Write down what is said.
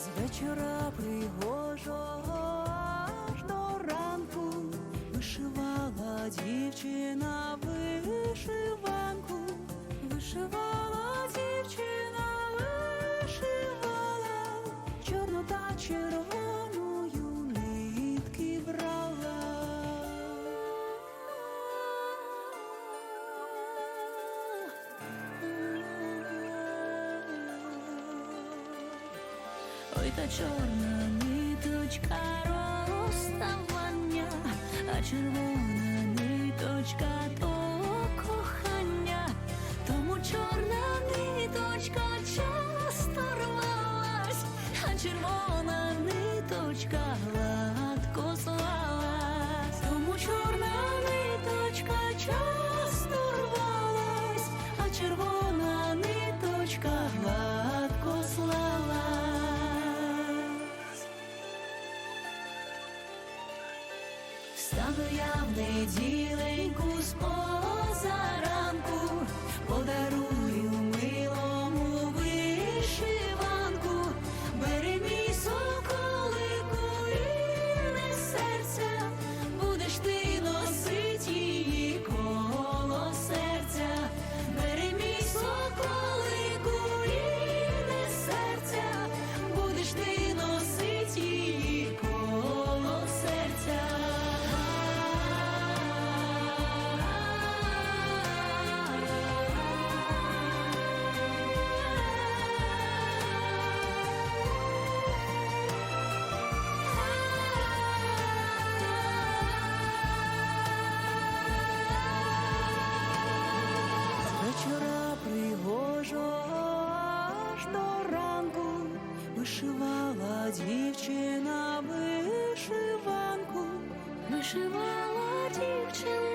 з вечора пригожого аж до ранку вишивала дівчина вишиванку, вишивала Ой, та чорна ниточка розставання, а червона ниточка то кохання, тому чорна ниточка часто рвалась, а червона ниточка гладко слалась, тому чорна ниточка часто рвалась, а червона Стану я в неділеньку з Вышивала девчина вышиванку. Вышивала девчина.